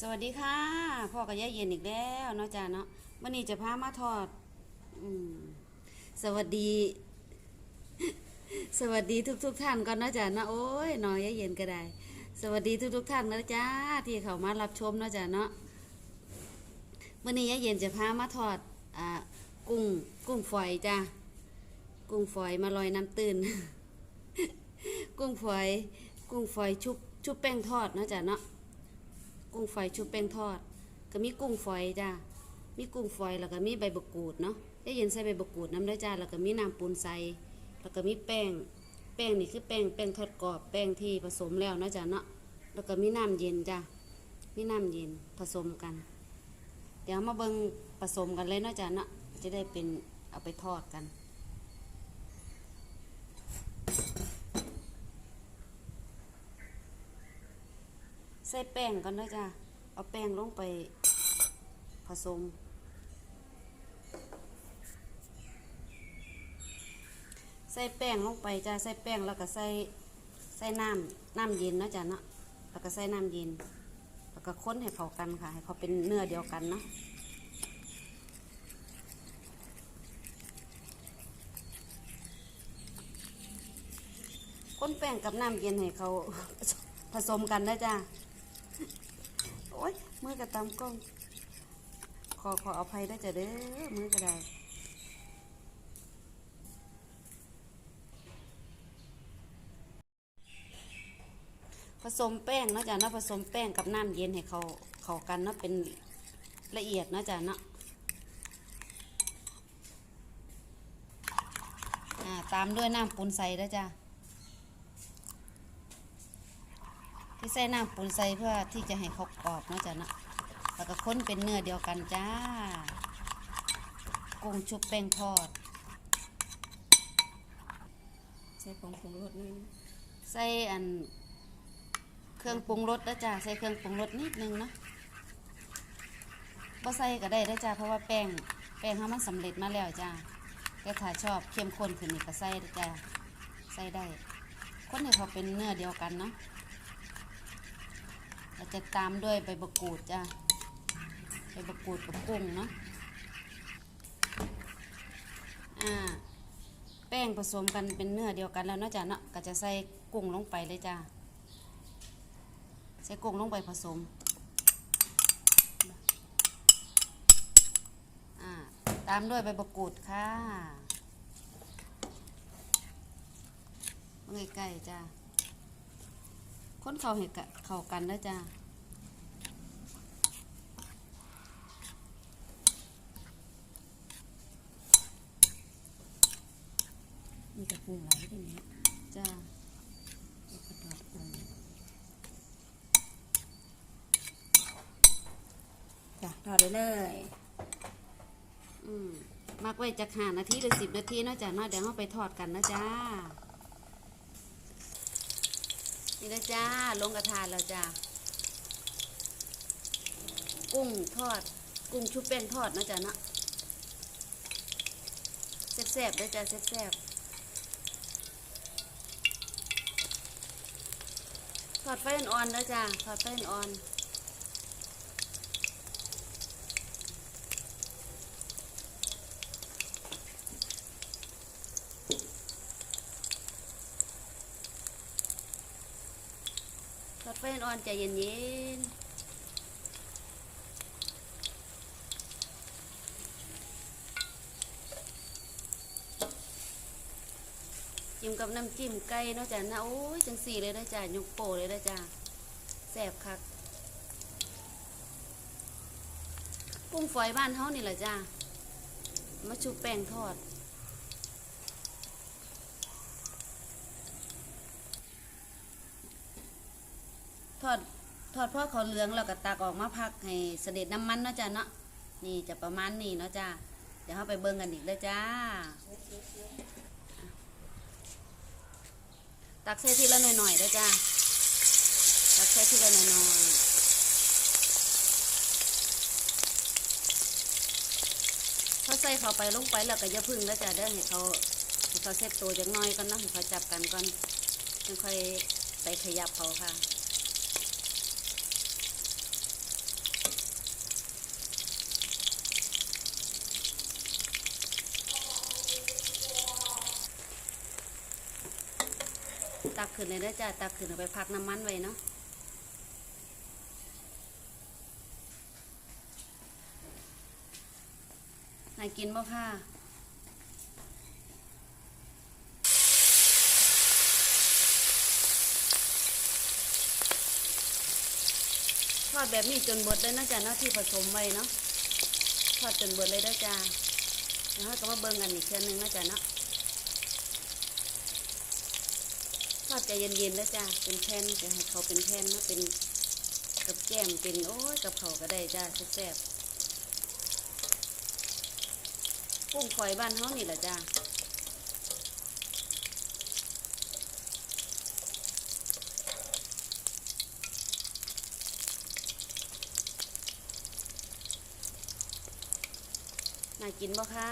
สวัสดีค่ะพ่อกับย่าเย็นอีกแล้วเนาะจ้าเนาะวันนี้จะพามาทอดอืมสวัสดี สวัสดีทุกทุกท่านก่อนเนาะจ้าเนาะโอ้ยน้อยย่าเย็นก็ได้ สวัสดีทุกทุกท่านนะจ้าที่เขามารับชมเนาะจ้าเนาะวันนี้ย่าเย็นจะพามาทอดอ่ากุ้งกุ้งฝอยจ้ากุ้งฝอยมาลอยน้ำตื้นกุ้งฝอย กุ้งฝอยชุบชุบแป้งทอดเนาะจ้าเนาะ กุ้งฝอยชุบแป้งทอด ก็มีกุ้งฝอยจ้ามีกุ้งฝอยแล้วก็มีใบบักกูดเนาะได้ยินใส่ใบบักกูดน้ำได้จ้าแล้วก็มีน้ำปูนใส่แล้วก็มีแป้ง แป้งนี่คือแป้งแป้งทอดกรอบแป้งที่ผสมแล้วนาะจ้าเนาะแล้วก็มีน้ำเย็นจ้ามีน้ำเย็นผสมกัน เดี๋ยวมาเบิ่งผสมกันเลยนาะจ้าเนาะจะได้เป็นเอาไปทอดกัน ส่แป้งก่อนนะจ้าเอาแป้งลงไปผสม ใส่แป้งลงไปจ้าใส่แป้งแล้วก็ใส่ใส่น้ำน้ำเย็นนะจ้าเนาะ แล้วก็ใส่น้ำเย็น แล้วก็ค้นให้เข้ากันค่ะ ให้เขาเป็นเนื้อเดียวกันเนาะค้นแป้งกับน้ำเย็นให้เขาผสมกันนะจ้า โอ้ยมือกระตำกล้อง ขอขออภัยได้จะเด้อมือก็ได้ผสมแป้งเนาะจ้ะเนาะผสมแป้งกับน้ำเย็นให้เขาเข้ากันเนาะเป็นละเอียดเนาะจ้ะเนาะตามด้วยน้ำปูนใส่แล้จ้ะ ที่ใส่น้ำปูนใส่เพื่อที่จะให้เขากรอบเนาะจ้ะเนาะแล้วก็ค้นเป็นเนื้อเดียวกันจ้า กุ้งชุบแป้งทอด ใส่ผงปรุงรสนี่ใส่อันเครื่องปรุงรสนะจ้าใส่เครื่องปรุงรสนิดนึงเนาะบ่ใส่ก็ได้นะจ้าเพราะว่าแป้งแป้งเขามันสำเร็จมาแล้วจ้าแต่ถ้าชอบเข้มข้นขึ้นนี่ก็ใส่นะจ้าใส่ได้คนให้เขาเป็นเนื้อเดียวกันเนาะ เราจะตามด้วยใบมะกรูดจ้าใบมะกรูดกับกุ้งเนาะอ่าแป้งผสมกันเป็นเนื้อเดียวกันแล้วเนาะจ้ะเนาะก็จะใส่กุ้งลงไปเลยจ้าใส่กุ้งลงไปผสมอ่าตามด้วยใบมะกรูดค่ะมาใกล้ๆจ้า คนเข้าเห็ดกะเข้ากันแล้วจ้ามีกระปรุงหลายที่นี้จ้าแล้วก็ดอกปรุงจ้ะทอดได้เลย อืมมักไว้จากหานาทีหรือสิบนาทีเนาะจ้ะเนาะเดี๋ยวเราไปทอดกันนะจ้า นี่นะจ้าลงกระทานแล้วจ้ากุ้งทอด กุ้งชุบแป้งทอดนะจ๊ะเนาะแซ่บๆเลยจ้าแซ่บๆทอดไฟอ่อนๆนะจ๊ะทอดไฟอ่อนๆ ทอดไฟอ่อนใจเย็นๆจิ้มกับน้ำจิ้มไก่เนาะจ้ะนะโอ้ยจังสี่เลยนะจ้ะยุกโปเลยนะจ้ะแซ่บคักกุ้งฝอยบ้านเฮานี่แหละจ้ะมาชุบแป้งทอด ทอดทอดพ่อเขาเหลืองแล้วก็ตักออกมาพักให้เสด็จน้ำมันเนาะจ้ะเนาะนี่จะประมาณนี้เนาะจ้ะเดี๋ยวเราไปเบิ่งกันอีกเลยจ้า ตักใส่ทีละหน่อยๆเด้อจ้าตักใส่ทีละหน่อยๆพอใส่เขาไปลงไปแล้วก็อย่าพึ่งแล้วจ้ะเด้อให้เขาให้เขาเซ็ตตัวจักหน่อยก่อนเนาะให้เขาจับกันก่อนจึงค่อยไปขยับเขาค่ะ ตักขึ้นเลยเด้จ้าตักขึ้นเอาไปพักน้ำมันไว้เนาะนายกินบ่ค่ะทอดแบบนี้จนเบดเลยนะจ๊ะเนาะที่ผสมไว้เนาะทอดจนเบดเลยเด้จ้าแล้วก็มาเบิ่งกันอีกเทื่อนึงนะจ๊ะเนาะ ท อดใจเย็นๆแล้วจ้าเป็นแผ่นจะให้เขาเป็นแผ่นเนาะเป็นกับแก้มเป็นโอ้ยกับเขาก็ได้จ้าแซ่บๆกุ้งฝอยบ้านเฮานี่แหละจ้าน่ากินบ่ค่ะ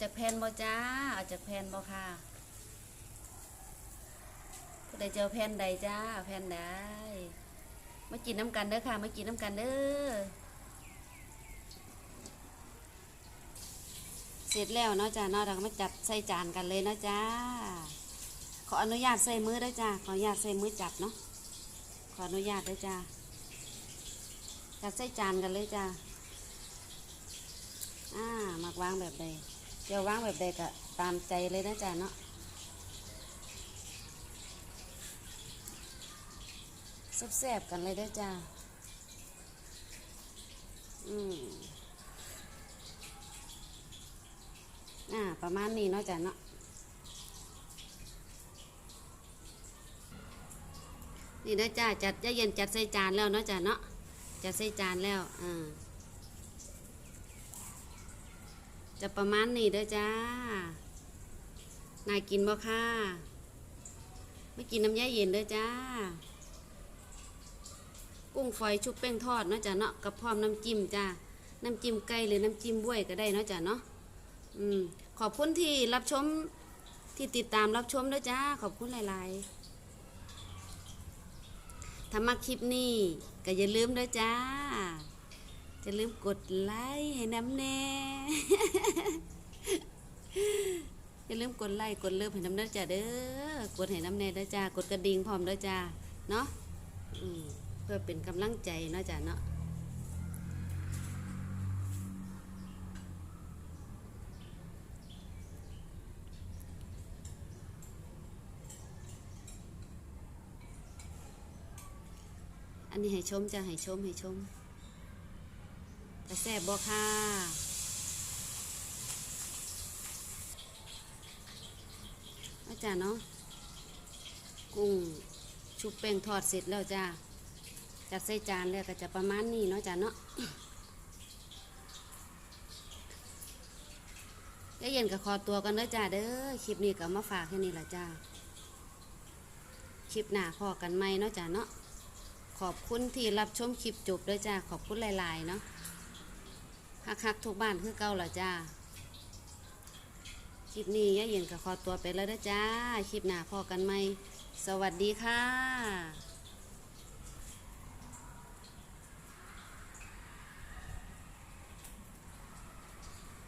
จากแผ่นบ่จ้าเอาจากแผ่นบ่ค่ะผู้ใดเจอแผ่นใดจ้าแผ่นใดมากินน้ำกันเด้อค่ะมากินน้ำกันเด้อเสร็จแล้วเนาะจ้าเนาะเราก็มาจัดใส่จานกันเลยเนาะจ้าขออนุญาตใส่มือด้อจ้าขออนุญาตใส่มือจับเนาะขออนุญาตด้อจ้าจัดใส่จานกันเลยจ้าอ่ามักวางแบบใด เดี๋ยววางแบบใดก็ตามใจเลยนะจ๊ะเนาะแซ่บๆกันเลยด้อจ้า อืมอ่า ประมาณนี้เนาะจ้ะเนาะ นี่นะจ้าจัดจะเย็นจัดใส่จานแล้วเนาะจ้ะเนาะ จัดใส่จานแล้ว อ่า จะประมาณนี้เด้อจ้านายกินบ่ค่ะ ไม่กินน้ำยาเย็นเด้อจ้า กุ้งฝอยชุบแป้งทอดเนาะจ้ะเนาะกับพร้อมน้ำจิ้มจ้า น้ำจิ้มไก่หรือน้ำจิ้มบ้วยก็ได้เนาะจ้ะเนาะ อืม ขอบคุณที่รับชม ที่ติดตามรับชมด้วยจ้า ขอบคุณหลาย ๆ ถ้ามาคลิปนี้ก็อย่าลืมด้วยจ้า จะลืมกดไลค์ให้น้ำแน่ อย่าลืมกดไลค์กดเลิฟให้น้ำเด้อจ้าเด้อกดให้น้ำแน่เด้อจ้ากดกระดิ่งพร้อมเด้อจ้าเนาะเพื่อเป็นกำลังใจเนาะจ้าเนาะอันนี้ให้ชมจ้าให้ชมให้ชม แต่แซ่บบ่ค่ะอาจารย์เนาะ กุ้งชุบแป้งทอดเสร็จแล้วจ้าจัดใส่จานแล้วก็จะประมาณนี้เนาะจ้าเนาะได้เย็นกับคอตัวกันเด้อจ้าเด้อ คลิปนี้ก็มาฝากแค่นี้ละจ้า คลิปหน้าพอกันไหมเนาะจ้าเนาะ ขอบคุณที่รับชมคลิปจบเด้อจ้า ขอบคุณหลาย ๆ เนาะ คักๆทุกบ้านคือเก่าละจ้าคลิปนี้ย่าเย็นกับขอตัวไปแล้วนะจ้า คลิปหน้าพอกันไหม สวัสดีค่ะ